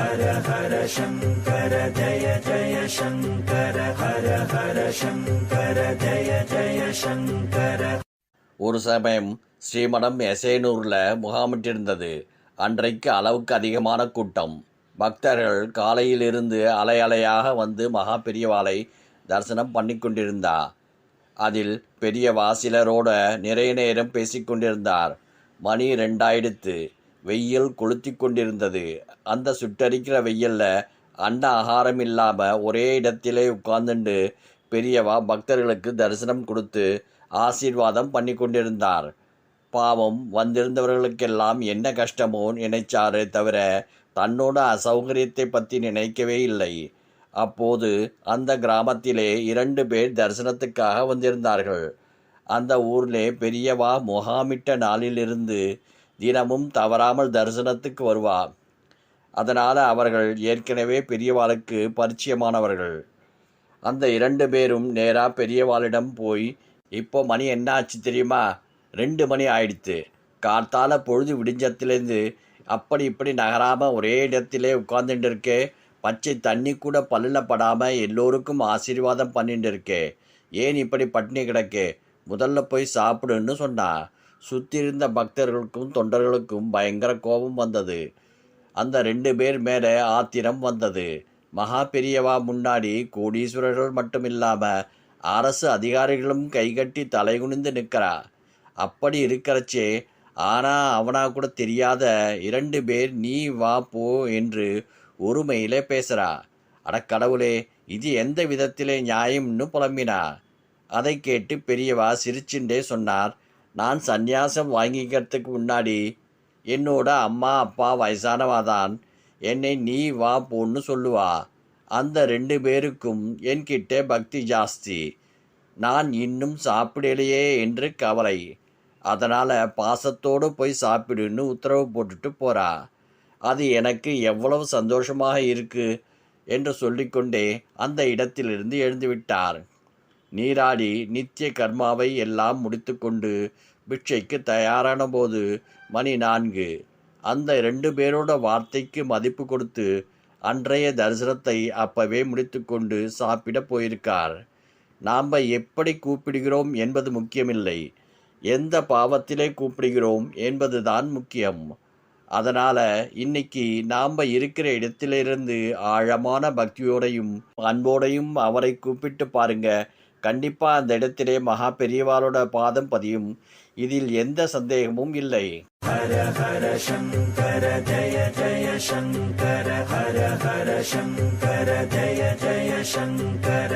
ஹர ஹர சங்கர ஜய ஜய சங்கர ஹர ஹர சங்கர ஜய ஜய சங்கர. ஒரு சமயம் ஸ்ரீமடம் எசேனூரில் முகாமிட்டிருந்தது. அன்றைக்கு அளவுக்கு அதிகமான கூட்டம். பக்தர்கள் காலையிலிருந்து அலை அலையாக வந்து மகா பெரியவாளை தரிசனம் பண்ணி கொண்டிருந்தா. அதில் பெரியவா சிலரோட நிறைய நேரம் பேசிக்கொண்டிருந்தார் மணி ரெண்டாயிடுத்து வெயில் கொளுத்தி கொண்டிருந்தது. அந்த சுட்டரிக்கிற வெயில்ல அன்ன ஆகாரம் இல்லாமல் ஒரே இடத்திலே உட்கார்ந்துண்டு பெரியவா பக்தர்களுக்கு தரிசனம் கொடுத்து ஆசீர்வாதம் பண்ணி கொண்டிருந்தார். பாவம் வந்திருந்தவர்களுக்கெல்லாம் என்ன கஷ்டமோ நினைச்சாரே தவிர தன்னோட அசௌகரியத்தை பற்றி நினைக்கவே இல்லை. அப்போது அந்த கிராமத்திலே இரண்டு பேர் தரிசனத்துக்காக வந்திருந்தார்கள். அந்த ஊரிலே பெரியவா முகாமிட்ட நாளிலிருந்து தினமும் தவறாமல் தரிசனத்துக்கு வருவா. அதனால் அவர்கள் ஏற்கனவே பெரியவாளுக்கு பரிச்சயமானவர்கள். அந்த இரண்டு பேரும் நேராக பெரியவாளிடம் போய் இப்போ மணி என்ன ஆச்சு தெரியுமா? ரெண்டு மணி ஆயிடுத்து. கார்த்தால பொழுது விடிஞ்சத்துலேருந்து அப்படி இப்படி நகராமல் ஒரே இடத்திலே உட்கார்ந்துட்டு இருக்கே பச்சை தண்ணி கூட பல்லில் படாமல் எல்லோருக்கும் ஆசீர்வாதம் பண்ணிட்டு இருக்கே ஏன் இப்படி பட்டினி கிடக்கே? முதல்ல போய் சாப்பிடுன்னு சொன்னா. சுற்றி இருந்த பக்தர்களுக்கும் தொண்டர்களுக்கும் பயங்கர கோபம் வந்தது. அந்த ரெண்டு பேர் மேலே ஆத்திரம் வந்தது. மகா பெரியவா முன்னாடி கோடீஸ்வரர்கள் மட்டும் இல்லாமல் அரசு அதிகாரிகளும் கைகட்டி தலைகுனிந்து நிற்கிறா. அப்படி இருக்கிறச்சே ஆனா அவனா கூட தெரியாத இரண்டு பேர் நீ வா போ என்று ஒருமையிலே பேசுறா. அடக்கடவுளே இது எந்த விதத்திலே நியாயம்னு புலம்பினா? அதை கேட்டு பெரியவா சிரிச்சுண்டே சொன்னார். நான் சந்நியாசம் வாங்கிக்கிறதுக்கு முன்னாடி என்னோட அம்மா அப்பா வயசானவாதான் என்னை நீ வா போன்னு சொல்லுவா. அந்த ரெண்டு பேருக்கும் என்கிட்ட பக்தி ஜாஸ்தி. நான் இன்னும் சாப்பிடலையே என்று கவலை. அதனால் பாசத்தோடு போய் சாப்பிடுன்னு உத்தரவு போட்டுட்டு போறா. அது எனக்கு எவ்வளவு சந்தோஷமாக இருக்கு என்று சொல்லிக்கொண்டே அந்த இடத்திலிருந்து எழுந்துவிட்டார் நீராடி நித்திய கர்மாவை எல்லாம் முடித்துக்கொண்டு பிட்சைக்கு தயாரான போது மணி நான்கு. அந்த ரெண்டு பேரோட வார்த்தைக்கு மதிப்பு கொடுத்து அன்றைய தரிசனத்தை அப்பவே முடித்துக்கொண்டு சாப்பிட போயிருக்கார். நாம் எப்படி கூப்பிடுகிறோம் என்பது முக்கியமில்லை. எந்த பாவத்திலே கூப்பிடுகிறோம் என்பதுதான் முக்கியம். அதனால் இன்னைக்கு நாம் இருக்கிற இடத்திலிருந்து ஆழமான பக்தியோடையும் அன்போடையும் அவரை கூப்பிட்டு பாருங்க. கண்டிப்பாக அந்த இடத்திலே மகா பெரியவாளோட பாதம் பதியும். இதில் எந்த சந்தேகமும் இல்லை. ஹர ஹர சங்கர ஜய ஜய சங்கர ஹர ஹர சங்கர ஜய ஜய சங்கர.